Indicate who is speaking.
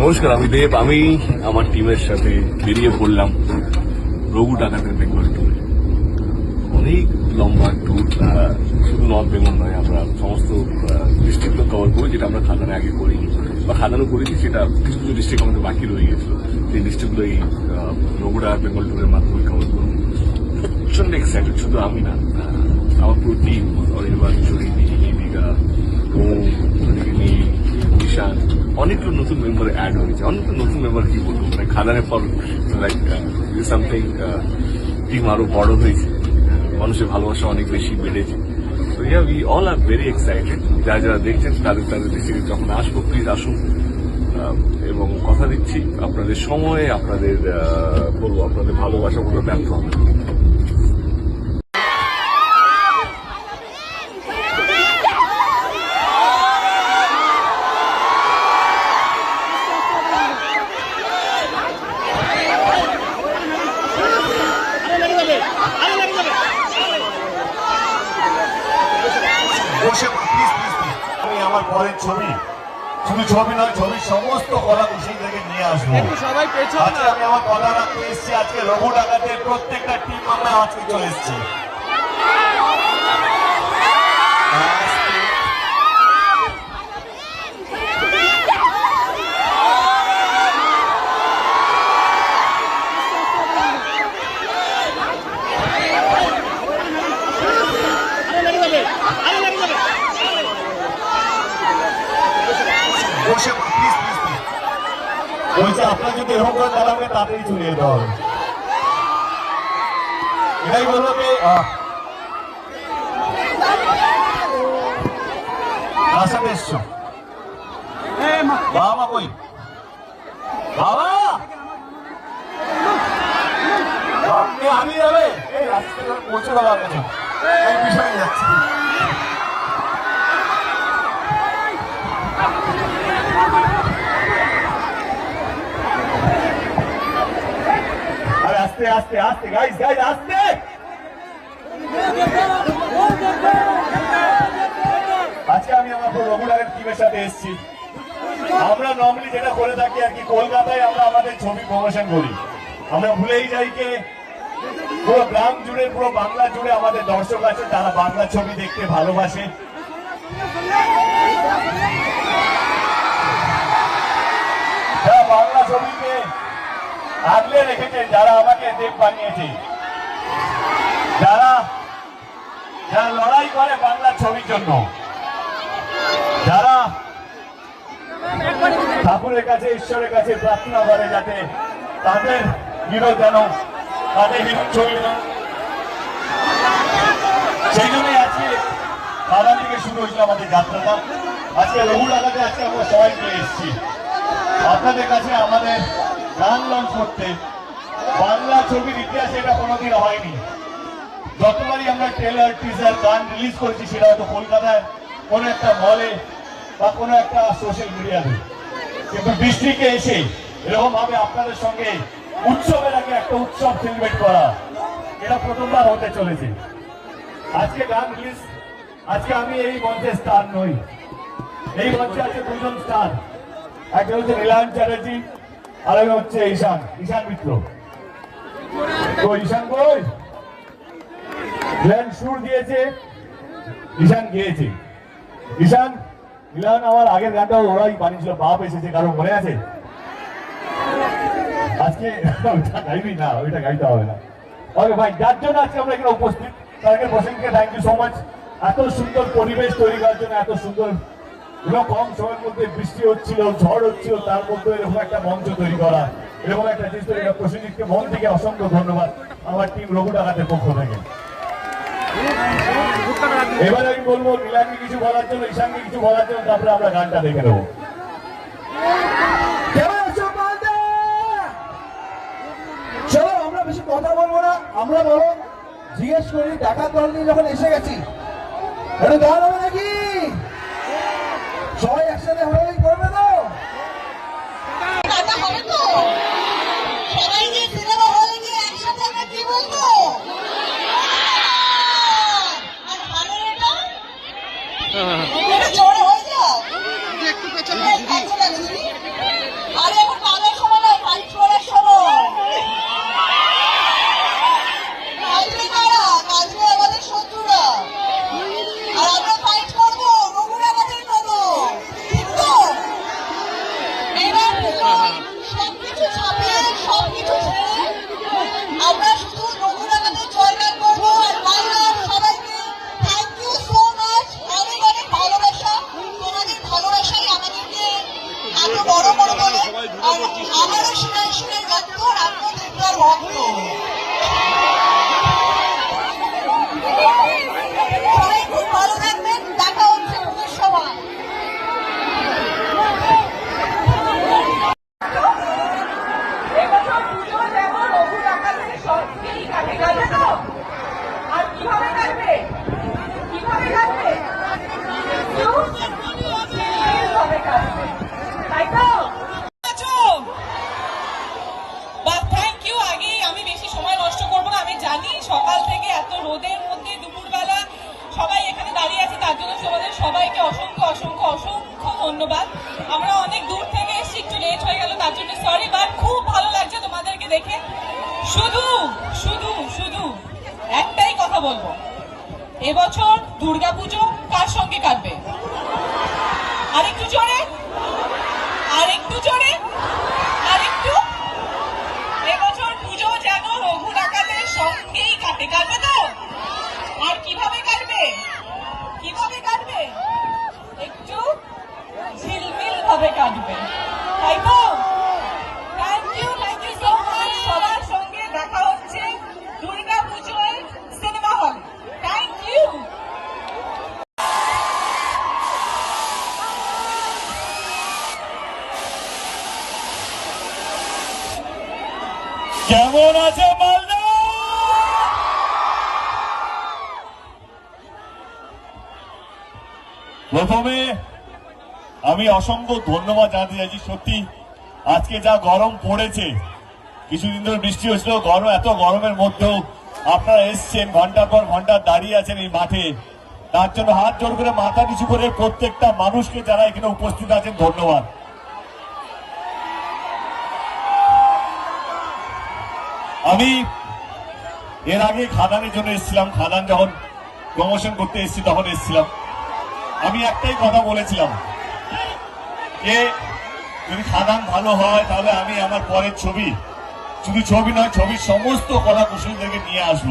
Speaker 1: নমস্কার, আমি দেব। আমি আমার টিমের সাথে বেরিয়ে পড়লাম রঘু ডাকাতের বেঙ্গল ট্যুরে অনেক লম্বা ট্যুর শুধু নর্থ বেঙ্গল নয়, আমরা সমস্ত ডিস্ট্রিক্টগুলো কভার করি যেটা আমরা খাদানে আগে করি বা খাদানো করেছি, সেটা কিছু কিছু ডিস্ট্রিক্ট আমাদের বাকি রয়ে গেছিল। সেই ডিস্ট্রিক্টগুলো এই রঘু ডাকাত বেঙ্গল ট্যুরের মাধ্যমে কভার করি প্রচণ্ড এক্সাইটেড শুধু আমি না আমার পুরো টিম অনির্বাণ চরিনী ওম ঈশান অনেকগুলো নতুন মেম্বার অ্যাড হয়েছে অনেকগুলো নতুন মেম্বার কি বলব মানে খাদানের পর লাইক সামথিং টিম আরও বড় হয়েছে মানুষের ভালোবাসা অনেক বেশি বেড়েছে তো yeah we all are very excited যারা যারা দেখছেন তাদের তাদের দেশে যখন আসব প্লিজ আসুন এবং কথা দিচ্ছি আপনাদের সময়ে আপনাদের বলব আপনাদের ভালোবাসাগুলো ব্যর্থ হবে না।
Speaker 2: বসে প্লিজ প্লিজ প্লিজ পরের ছবি। শুধু ছবি নয় ছবি সমস্ত কলা কুশল থেকে নিয়ে আসব।
Speaker 3: সবাই পেছনে
Speaker 2: আমি আমার কথা রাখতে এসেছি আজকে রঘু ডাকাতের প্রত্যেকটা টিম আমরা আজকে চলে এসেছি বসে প্লিজ প্লিজ প্লিজ বলছি করে দাঁড়াবে তাড়াতাড়ি চলে যেতে হবে এটাই বলব যে সাথে এসছো বাবা কই? বাবা! আমি যাবে? পৌঁছে যাচ্ছি আরে আস্তে আস্তে আস্তে গাইস গাইস আস্তে। আজকে আমি আমার রঘুনাথের টিমের সাথে এসেছি। আমরা নর্মালি যেটা করে থাকি আর কি, কলকাতায় আমরা আমাদের ছবি প্রমোশন করি। আমরা ভুলেই যাই কে। পুরো গ্রাম জুড়ে, পুরো বাংলা জুড়ে আমাদের দর্শক আছে, তারা বাংলা ছবি দেখতে ভালোবাসে। বাংলা ছবিকে আগলে রেখেছেন যারা আমাকে দেব বানিয়েছে। যারা যারা লড়াই করে বাংলা ছবির জন্য। যারা ঠাকুরের কাছে, ঈশ্বরের কাছে প্রার্থনা করে যাতে তাদের হিরো যেন, তাদের হিরো ছবি সেই জন্যই আজকে বাগান থেকে শুরু হয়েছিল আমাদের যাত্রাটা। আজকে রঘু লাগাতে আজকে আমরা সবাই মিলে এসেছি। আপনাদের কাছে আমাদের গান লঞ্চ করতে। বাংলা ছবির ইতিহাসে এটা কোনোদিন হয়নি। যতবারই আমরা ট্রেলার, টিজার, গান রিলিজ করেছি, সেটা হয়তো কলকাতায় কোনো একটা মলে বা কোনো একটা সোশ্যাল মিডিয়াতে কিন্তু ডিস্ট্রিক্টে এসে এরকম ভাবে আপনাদের সঙ্গে উৎসবের আগে একটা উৎসব সেলিব্রেট করা, এটা প্রথমবার হতে চলেছে। আজকে গান রিলিজ আজকে আমি এই মঞ্চে স্টার নই। এই মঞ্চে আছে দুজন স্টার একটা হচ্ছে নীলায়ন চ্যাটার্জি আর হচ্ছে ঈশান। ঈশান মিত্র। তো ঈশান কই? সুর দিয়েছে ঈশান গিয়েছে। ঈশান নীলায়ন আমার আগের গানটাও ওরাই বানিয়েছিল, বাপ এসেছে, কারও মনে আছে? আজকে ওইটা গাইবি না, ওইটা গাইতে হবে না। ওকে ভাই, যার জন্য আজকে আমরা এখানে উপস্থিত তাকে বসেনকে থ্যাংক ইউ সো মাচ এত সুন্দর পরিবেশ তৈরি করার জন্য, এত সুন্দর কম সময়ের মধ্যে বৃষ্টি হচ্ছিল, ঝড় হচ্ছিল, তার মধ্যে এরকম একটা মঞ্চ তৈরি করা, এরকম একটা জিনিস তৈরি করা। প্রসেনজিৎকে মন থেকে অসংখ্য ধন্যবাদ। আমার টিম রঘু ডাকাতের পক্ষ থেকে। এবার আমি বলব, নীলাকে কিছু বলার জন্য ঈশানকে কিছু বলার জন্য, তারপরে আমরা গানটা দেখে নেব।
Speaker 4: চলো, আমরা বেশি কথা বলব না, আমরা বলো জিজ্ঞেস করি ডাকাত দল নিয়ে যখন এসে গেছি। গান হবে নাকি?
Speaker 5: সবকিছু ছাপিয়ে সবকিছু ছেড়ে আমরা শুধু রঘুর জয়গান করব আর বাংলার সবাইকে থ্যাংক ইউ সো মাচ অনেক অনেক ভালোবাসা তোমাদের ভালোবাসাই আমাদেরকে এত বড় করে আর আমারও শিরায় শিরায় রক্ত রাত্র দেবদার ভক্ত সবাই খুব ভালো থাকবেন দেখা হচ্ছে পুজোর সময়
Speaker 3: এবছর পুজো যেমন রঘু ডাকাতের সবকেই কাটে কাটবে তো আর কীভাবে কাটবে কীভাবে কাটবে কীভাবে কাটবে তাই তো বা থ্যাংক ইউ আগে আমি বেশি সময় নষ্ট করব না আমি জানি সকাল থেকে এত রোদের মধ্যে দুপুরবেলা সবাই এখানে দাঁড়িয়ে আছে, তার জন্য তোমাদের সবাইকে অসংখ্য অসংখ্য অসংখ্য ধন্যবাদ। আমরা অনেক দূর থেকে এসেছি, একটু লেট হয়ে গেল, তার জন্য সরি বাট খুব ভালো লাগছে তোমাদেরকে দেখে। শুধু শুধু শুধু একটাই কথা বলব, এবছর দুর্গাপুজো কার সঙ্গে কাটবে? আরেকটু জোরে আরেকটু জোরে আরেকটু এবছর পুজো যেন রঘু ডাকাতের সঙ্গেই কাটে কাটবে তো আর কীভাবে কাটবে কীভাবে কাটবে একটু ঝিলমিল ভাবে কাটবে তাই তো?
Speaker 2: কেমন আছে মালদা? প্রথমে আমি অসংখ্য ধন্যবাদ জানাতে চাইছি, সত্যি। আজকে যা গরম পড়েছে, কিছুদিন ধরে বৃষ্টি হয়েছিল গরম, এত গরমের মধ্যেও আপনারা এসছেন, ঘণ্টার পর ঘণ্টা দাঁড়িয়ে আছেন এই মাঠে। তার জন্য হাত জোর করে, মাথা নিচু করে প্রত্যেকটা মানুষকে যারা এখানে উপস্থিত আছেন, ধন্যবাদ। আমি এর আগে খাদানের জন্য এসেছিলাম, খাদান যখন প্রমোশন করতে এসেছি তখন এসেছিলাম। আমি একটাই কথা বলেছিলাম যে যদি খাদান ভালো হয়, তাহলে আমি আমার পরের ছবি। শুধু ছবি নয়, ছবির সমস্ত কলা কুশলীদেরকে নিয়ে আসব।